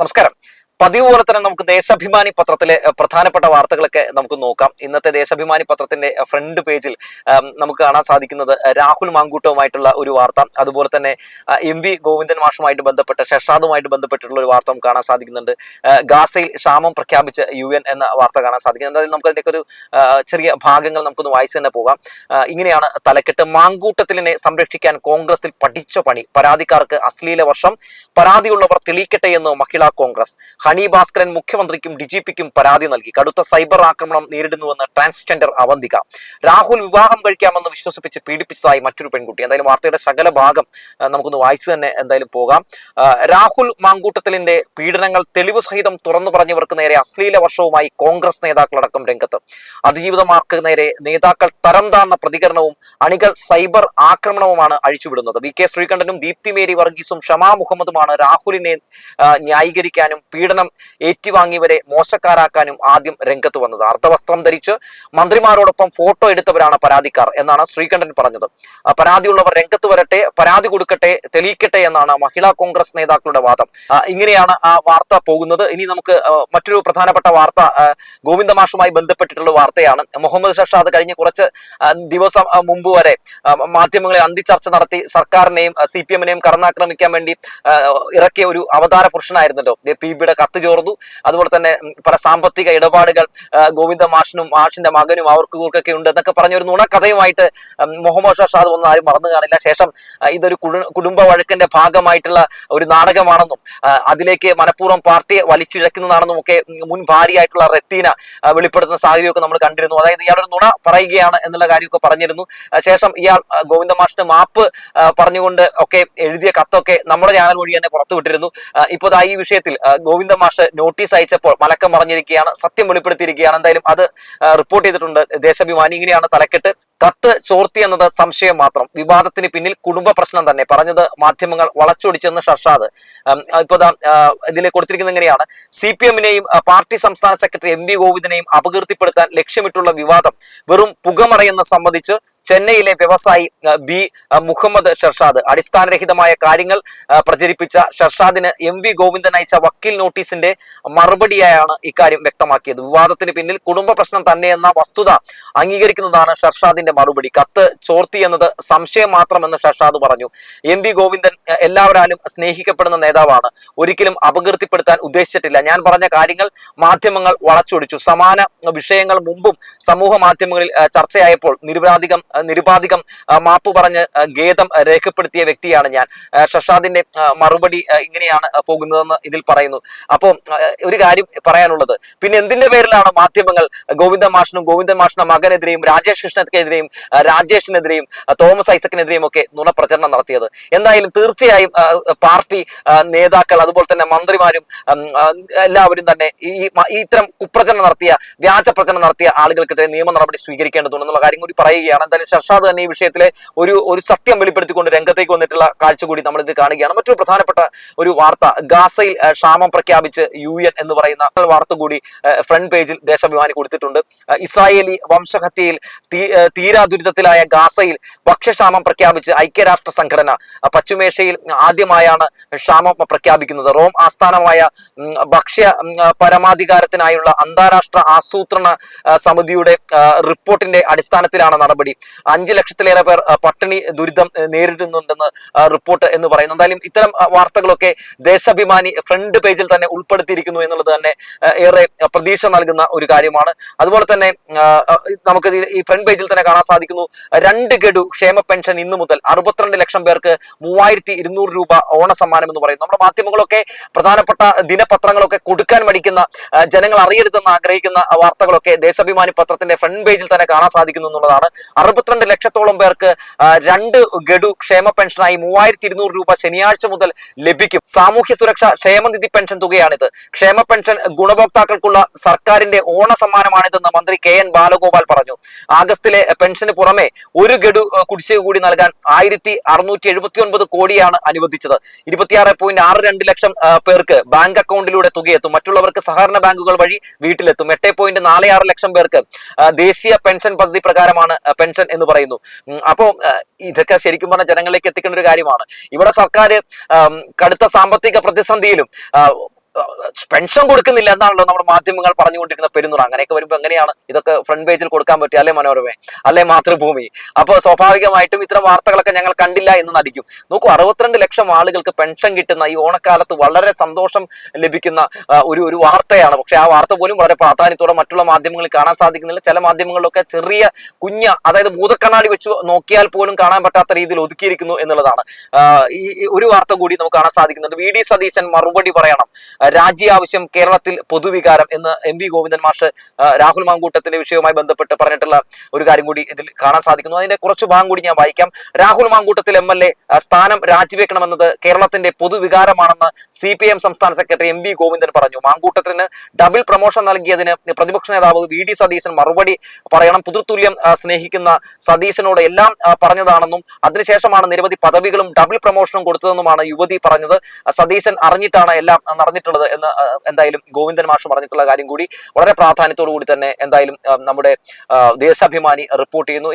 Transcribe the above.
നമസ്കാരം. പതിവ് പോലെ തന്നെ നമുക്ക് ദേശാഭിമാനി പത്രത്തിലെ പ്രധാനപ്പെട്ട വാർത്തകളൊക്കെ നമുക്ക് നോക്കാം. ഇന്നത്തെ ദേശാഭിമാനി പത്രത്തിന്റെ ഫ്രണ്ട് പേജിൽ നമുക്ക് കാണാൻ സാധിക്കുന്നത് രാഹുൽ മാങ്കൂട്ടവുമായിട്ടുള്ള ഒരു വാർത്ത. അതുപോലെ തന്നെ എം വി ഗോവിന്ദൻ മാഷുമായിട്ട് ബന്ധപ്പെട്ട ഷഷാദുമായിട്ട് ബന്ധപ്പെട്ടിട്ടുള്ള ഒരു വാർത്ത നമുക്ക് കാണാൻ സാധിക്കുന്നുണ്ട്. ഗാസയിൽ ക്ഷാമം പ്രഖ്യാപിച്ച യു എൻ എന്ന വാർത്ത കാണാൻ സാധിക്കുന്നുണ്ട്. അതിൽ നമുക്ക് അതിന്റെയൊക്കെ ഒരു ചെറിയ ഭാഗങ്ങൾ നമുക്കൊന്ന് വായിച്ചു തന്നെ പോകാം. ഇങ്ങനെയാണ് തലക്കെട്ട്. മാങ്കൂട്ടത്തിലിനെ സംരക്ഷിക്കാൻ കോൺഗ്രസിൽ പഠിച്ച പണി. പരാതിക്കാർക്ക് അശ്ലീല വർഷം. പരാതിയുള്ളവർ തെളിയിക്കട്ടെ എന്ന് മഹിളാ കോൺഗ്രസ്. ഹണി ഭാസ്കരൻ മുഖ്യമന്ത്രിക്കും ഡിജിപിക്കും പരാതി നൽകി. കടുത്ത സൈബർ ആക്രമണം നേരിടുന്നുവെന്ന് ട്രാൻസ്ജെൻഡർ അവന്തിക. രാഹുൽ വിവാഹം കഴിക്കാമെന്ന് വിശ്വസിപ്പിച്ച് പീഡിപ്പിച്ചതായി മറ്റൊരു പെൺകുട്ടി. എന്തായാലും വാർത്തയുടെ സകല ഭാഗം നമുക്കൊന്ന് വായിച്ചു തന്നെ എന്തായാലും പോകാം. രാഹുൽ മാങ്കൂട്ടത്തിലിന്റെ പീഡനങ്ങൾ തെളിവ് സഹിതം തുറന്നു പറഞ്ഞവർക്ക് നേരെ അശ്ലീല വർഷവുമായി കോൺഗ്രസ് നേതാക്കളടക്കം രംഗത്ത്. അതിജീവിതമാർക്ക് നേരെ നേതാക്കൾ തരം താന്ന പ്രതികരണവും അണികൾ സൈബർ ആക്രമണവുമാണ് അഴിച്ചുവിടുന്നത്. വി കെ ശ്രീകണ്ഠനും ദീപ്തി മേരി വർഗീസും ഷമാ മുഹമ്മദുമാണ് രാഹുലിനെ ന്യായീകരിക്കാനും പീഡനം ഏറ്റുവാങ്ങിയവരെ മോശക്കാരാക്കാനും ആദ്യം രംഗത്ത് വന്നത്. അർദ്ധവസ്ത്രം ധരിച്ച് മന്ത്രിമാരോടൊപ്പം ഫോട്ടോ എടുത്തവരാണ് പരാതിക്കാർ എന്നാണ് ശ്രീകണ്ഠൻ പറഞ്ഞത്. പരാതിയുള്ളവർ രംഗത്ത് വരട്ടെ പരാതി കൊടുക്കട്ടെ തെളിയിക്കട്ടെ എന്നാണ് മഹിളാ കോൺഗ്രസ് നേതാക്കളുടെ വാദം. ഇങ്ങനെയാണ് ആ വാർത്ത പോകുന്നത്. ഇനി നമുക്ക് മറ്റൊരു പ്രധാനപ്പെട്ട വാർത്ത ഗോവിന്ദ മാഷുമായി ബന്ധപ്പെട്ടിട്ടുള്ള വാർത്തയാണ്. മുഹമ്മദ് ഷഷാദ് കഴിഞ്ഞ കുറച്ച് ദിവസം മുമ്പ് വരെ മാധ്യമങ്ങളെ അന്തിച്ചർച്ച നടത്തി സർക്കാരിനെയും സി പി എമ്മിനെയും കടന്നാക്രമിക്കാൻ വേണ്ടി ഇറക്കിയ ഒരു അവതാര പുരുഷനായിരുന്നല്ലോ. പി ബിയുടെ കത്ത് ചോർന്നു. അതുപോലെ തന്നെ പല സാമ്പത്തിക ഇടപാടുകൾ ഗോവിന്ദ മാഷിനും മാഷിന്റെ മകനും അവർക്ക് ഇവർക്കൊക്കെ ഉണ്ട് എന്നൊക്കെ പറഞ്ഞ ഒരു നുണക്കഥയുമായിട്ട് മുഹമ്മദ് മുഹമ്മദ് ഷാദ് ഒന്നും ആരും മറന്നു കാണില്ല. ശേഷം ഇതൊരു കുടുംബ വഴക്കിന്റെ ഭാഗമായിട്ടുള്ള ഒരു നാടകമാണെന്നും അതിലേക്ക് മനഃപൂർവം പാർട്ടിയെ വലിച്ചിഴക്കുന്നതാണെന്നും ഒക്കെ മുൻ ഭാര്യയായിട്ടുള്ള റെത്തീന വെളിപ്പെടുത്തുന്ന സാഹചര്യമൊക്കെ നമ്മൾ കണ്ടിരുന്നു. അതായത് ഇയാളൊരു നുണ പറയുകയാണ് എന്നുള്ള കാര്യമൊക്കെ പറഞ്ഞിരുന്നു. ശേഷം ഇയാൾ ഗോവിന്ദ മാഷിന് മാപ്പ് പറഞ്ഞുകൊണ്ട് ഒക്കെ എഴുതിയ കത്തൊക്കെ നമ്മുടെ ചാനൽ വഴി തന്നെ പുറത്തുവിട്ടിരുന്നു. ഇപ്പോൾ ഈ വിഷയത്തിൽ ആ, ഗോവിന്ദ മാഷ് നോട്ടീസ് അയച്ചപ്പോൾ മലക്കം പറഞ്ഞിരിക്കുകയാണ് സത്യം വെളിപ്പെടുത്തിയിരിക്കുകയാണ്. എന്തായാലും അത് റിപ്പോർട്ട് ചെയ്തിട്ടുണ്ട് ദേശാഭിമാനി. ഇങ്ങനെയാണ് തലക്കെട്ട്. കത്ത് ചോർത്തി എന്നത് സംശയം മാത്രം. വിവാദത്തിന് പിന്നിൽ കുടുംബ പ്രശ്നം തന്നെ. പറഞ്ഞത് മാധ്യമങ്ങൾ വളച്ചൊടിച്ചെന്ന് ഷർഷാദ്. ഇപ്പൊ ഇതിൽ കൊടുത്തിരിക്കുന്നത് എങ്ങനെയാണ് സി പി എമ്മിനെയും പാർട്ടി സംസ്ഥാന സെക്രട്ടറി എം വി ഗോവിന്ദനെയും അപകീർത്തിപ്പെടുത്താൻ ലക്ഷ്യമിട്ടുള്ള വിവാദം വെറും പുകമറയെന്ന് സംബന്ധിച്ച് ചെന്നൈയിലെ വ്യവസായി ബി മുഹമ്മദ് ഷർഷാദ്. അടിസ്ഥാനരഹിതമായ കാര്യങ്ങൾ പ്രചരിപ്പിച്ച ഷർഷാദിന് എം വി ഗോവിന്ദൻ അയച്ച വക്കീൽ നോട്ടീസിന്റെ മറുപടിയായാണ് ഇക്കാര്യം വ്യക്തമാക്കിയത്. വിവാദത്തിന് പിന്നിൽ കുടുംബ പ്രശ്നം തന്നെയെന്ന വസ്തുത അംഗീകരിക്കുന്നതാണ് ഷർഷാദിന്റെ മറുപടി. കത്ത് ചോർത്തി എന്നത് സംശയം മാത്രമെന്ന് ഷർഷാദ് പറഞ്ഞു. എം വി ഗോവിന്ദൻ എല്ലാവരാലും സ്നേഹിക്കപ്പെടുന്ന നേതാവാണ്. ഒരിക്കലും അപകീർത്തിപ്പെടുത്താൻ ഉദ്ദേശിച്ചിട്ടില്ല. ഞാൻ പറഞ്ഞ കാര്യങ്ങൾ മാധ്യമങ്ങൾ വളച്ചൊടിച്ചു. സമാന വിഷയങ്ങൾ മുമ്പും സമൂഹ മാധ്യമങ്ങളിൽ ചർച്ചയായപ്പോൾ നിരുപാധികം ആ, നിരുപാധികം മാപ്പ് പറഞ്ഞ് ഖേദം രേഖപ്പെടുത്തിയ വ്യക്തിയാണ് ഞാൻ. ഷഷാദിന്റെ മറുപടി ഇങ്ങനെയാണ് പോകുന്നതെന്ന് ഇതിൽ പറയുന്നു. അപ്പോൾ ഒരു കാര്യം പറയാനുള്ളത്. പിന്നെ എന്തിന്റെ പേരിലാണ് മാധ്യമങ്ങൾ ഗോവിന്ദ മാഷിനും ഗോവിന്ദ മാഷിന്റെ മകനെതിരെയും രാജേഷ് കൃഷ്ണക്കെതിരെയും രാജേഷിനെതിരെയും തോമസ് ഐസക്കിനെതിരെയും ഒക്കെ നുണപ്രചരണം നടത്തിയത്. എന്തായാലും തീർച്ചയായും പാർട്ടി നേതാക്കൾ അതുപോലെ തന്നെ മന്ത്രിമാരും എല്ലാവരും തന്നെ ഈ ഇത്തരം കുപ്രചരണം നടത്തിയ വ്യാജ പ്രചരണം നടത്തിയ ആളുകൾക്കെതിരെ നിയമ നടപടി സ്വീകരിക്കേണ്ടതുണ്ടെന്നുള്ള കാര്യം കൂടി പറയുകയാണ്. എന്തായാലും ഷർഷാദ് തന്നെ ഈ വിഷയത്തിലെ ഒരു ഒരു സത്യം വെളിപ്പെടുത്തിക്കൊണ്ട് രംഗത്തേക്ക് വന്നിട്ടുള്ള കാഴ്ച കൂടി നമ്മൾ ഇത് കാണുകയാണ്. മറ്റൊരു പ്രധാനപ്പെട്ട ഒരു വാർത്ത ഗാസയിൽ ക്ഷാമം പ്രഖ്യാപിച്ച് യു എൻ എന്ന് പറയുന്ന വാർത്ത കൂടി ഫ്രണ്ട് പേജിൽ ദേശാഭിമാനി കൊടുത്തിട്ടുണ്ട്. ഇസ്രായേലി വംശഹത്യയിൽ തീരാ ദുരിതത്തിലായ ഗാസയിൽ ഭക്ഷ്യക്ഷാമം പ്രഖ്യാപിച്ച് ഐക്യരാഷ്ട്ര സംഘടന പശ്ചിമേഷ്യയിൽ ആദ്യമായാണ് ക്ഷാമം പ്രഖ്യാപിക്കുന്നത്. റോം ആസ്ഥാനമായ ഭക്ഷ്യ പരമാധികാരത്തിനായുള്ള അന്താരാഷ്ട്ര ആസൂത്രണ സമിതിയുടെ റിപ്പോർട്ടിന്റെ അടിസ്ഥാനത്തിലാണ് നടപടി. അഞ്ച് ലക്ഷത്തിലേറെ പേർ പട്ടിണി ദുരിതം നേരിടുന്നുണ്ടെന്ന് റിപ്പോർട്ട് എന്ന് പറയുന്നു. എന്തായാലും ഇത്തരം വാർത്തകളൊക്കെ ദേശാഭിമാനി ഫ്രണ്ട് പേജിൽ തന്നെ ഉൾപ്പെടുത്തിയിരിക്കുന്നു എന്നുള്ളത് തന്നെ ഏറെ പ്രതീക്ഷ നൽകുന്ന ഒരു കാര്യമാണ്. അതുപോലെ തന്നെ നമുക്ക് ഈ ഫ്രണ്ട് പേജിൽ തന്നെ കാണാൻ സാധിക്കുന്നു. രണ്ട് ഗഡു ക്ഷേമ പെൻഷൻ ഇന്നു മുതൽ അറുപത്തിരണ്ട് ലക്ഷം പേർക്ക് മൂവായിരത്തി ഇരുന്നൂറ് രൂപ ഓണ സമ്മാനം എന്ന് പറയുന്നു. നമ്മുടെ മാധ്യമങ്ങളൊക്കെ പ്രധാനപ്പെട്ട ദിനപത്രങ്ങളൊക്കെ കൊടുക്കാൻ മടിക്കുന്ന ജനങ്ങൾ അറിയരുതെന്ന് ആഗ്രഹിക്കുന്ന വാർത്തകളൊക്കെ ദേശാഭിമാനി പത്രത്തിന്റെ ഫ്രണ്ട് പേജിൽ തന്നെ കാണാൻ സാധിക്കുന്നു എന്നുള്ളതാണ്. അറുപത്തിരണ്ട് ലക്ഷത്തോളം പേർക്ക് രണ്ട് ഗഡു ക്ഷേമ പെൻഷനായി മൂവായിരത്തി ഇരുന്നൂറ് രൂപ ശനിയാഴ്ച മുതൽ ലഭിക്കും. സാമൂഹ്യ സുരക്ഷ ക്ഷേമനിധി പെൻഷൻ തുകയാണിത്. ക്ഷേമ പെൻഷൻ ഗുണഭോക്താക്കൾക്കുള്ള സർക്കാരിന്റെ ഓണ സമ്മാനമാണിതെന്ന് മന്ത്രി കെ എൻ ബാലഗോപാൽ പറഞ്ഞു. ആഗസ്റ്റിലെ പെൻഷന് പുറമെ ഒരു ഗഡു കുടിശ്ശിക കൂടി നൽകാൻ ആയിരത്തി അറുന്നൂറ്റി എഴുപത്തി ഒൻപത് കോടിയാണ് അനുവദിച്ചത്. ഇരുപത്തിയാറ് പോയിന്റ് ആറ് രണ്ട് ലക്ഷം പേർക്ക് ബാങ്ക് അക്കൗണ്ടിലൂടെ തുകയെത്തും. മറ്റുള്ളവർക്ക് സഹകരണ ബാങ്കുകൾ വഴി വീട്ടിലെത്തും. എട്ട് പോയിന്റ് നാല് ആറ് ലക്ഷം പേർക്ക് ദേശീയ പെൻഷൻ പദ്ധതി പ്രകാരമാണ് പെൻഷൻ എന്ന് പറയുന്നു. അപ്പോൾ ഇതൊക്കെ ശരിക്കും പറഞ്ഞാൽ ജനങ്ങളിലേക്ക് എത്തിക്കേണ്ട ഒരു കാര്യമാണ്. ഇവിടെ സർക്കാർ കടുത്ത സാമ്പത്തിക പ്രതിസന്ധിയിലും പെൻഷൻ കൊടുക്കുന്നില്ല എന്നാണല്ലോ നമ്മുടെ മാധ്യമങ്ങൾ പറഞ്ഞുകൊണ്ടിരിക്കുന്ന പെരുന്നുറ. അങ്ങനെയൊക്കെ വരുമ്പോൾ എങ്ങനെയാണ് ഇതൊക്കെ ഫ്രണ്ട് പേജിൽ കൊടുക്കാൻ പറ്റുക? അല്ലെ മനോരമ? അല്ലെ മാതൃഭൂമി? അപ്പോൾ സ്വാഭാവികമായിട്ടും ഇത്തരം വാർത്തകളൊക്കെ ഞങ്ങൾ കണ്ടില്ല എന്ന് നടിക്കും. നോക്കൂ അറുപത്തിരണ്ട് ലക്ഷം ആളുകൾക്ക് പെൻഷൻ കിട്ടുന്ന ഈ ഓണക്കാലത്ത് വളരെ സന്തോഷം ലഭിക്കുന്ന ഒരു ഒരു വാർത്തയാണ്. പക്ഷെ ആ വാർത്ത പോലും വളരെ പ്രാധാന്യത്തോടെ മറ്റുള്ള മാധ്യമങ്ങളിൽ കാണാൻ സാധിക്കുന്നില്ല. ചില മാധ്യമങ്ങളിലൊക്കെ ചെറിയ കുഞ്ഞ അതായത് ഭൂതക്കണ്ണാടി വെച്ച് നോക്കിയാൽ പോലും കാണാൻ പറ്റാത്ത രീതിയിൽ ഒതുക്കിയിരിക്കുന്നു എന്നുള്ളതാണ്. ഈ ഒരു വാർത്ത കൂടി നമുക്ക് കാണാൻ സാധിക്കുന്നുണ്ട്. വി. ഡി. സതീശൻ മറുപടി പറയണം. രാജ്യ ആവശ്യം കേരളത്തിൽ പൊതുവികാരം എന്ന് എം വി ഗോവിന്ദൻ മാഷ് രാഹുൽ മാങ്കൂട്ടത്തിന്റെ വിഷയവുമായി ബന്ധപ്പെട്ട് പറഞ്ഞിട്ടുള്ള ഒരു കാര്യം കൂടി ഇതിൽ കാണാൻ സാധിക്കുന്നു. അതിന്റെ കുറച്ച് ഭാഗം കൂടി ഞാൻ വായിക്കാം. Rahul Mamkoottathil M L A സ്ഥാനം രാജിവെക്കണമെന്നത് കേരളത്തിന്റെ പൊതുവികാരമാണെന്ന് സി പി എം സംസ്ഥാന സെക്രട്ടറി എം വി ഗോവിന്ദൻ പറഞ്ഞു. മാങ്കൂട്ടത്തിന് ഡബിൾ പ്രൊമോഷൻ നൽകിയതിന് പ്രതിപക്ഷ നേതാവ് വി ഡി സതീശൻ മറുപടി പറയണം. പുതുത്തുല്യം സ്നേഹിക്കുന്ന സതീശനോട് എല്ലാം പറഞ്ഞതാണെന്നും അതിനുശേഷമാണ് നിരവധി പദവികളും ഡബിൾ പ്രൊമോഷനും കൊടുത്തതെന്നുമാണ് യുവതി പറഞ്ഞത്. സതീശൻ അറിഞ്ഞിട്ടാണ് എല്ലാം നടന്നിട്ടുള്ളത്. എന്ന് എന്തായാലും ഗോവിന്ദൻ മാഷ് പറഞ്ഞിട്ടുള്ള കാര്യം കൂടി വളരെ പ്രാധാന്യത്തോടു കൂടി തന്നെ എന്തായാലും നമ്മുടെ ദേശാഭിമാനി റിപ്പോർട്ട് ചെയ്യുന്നു.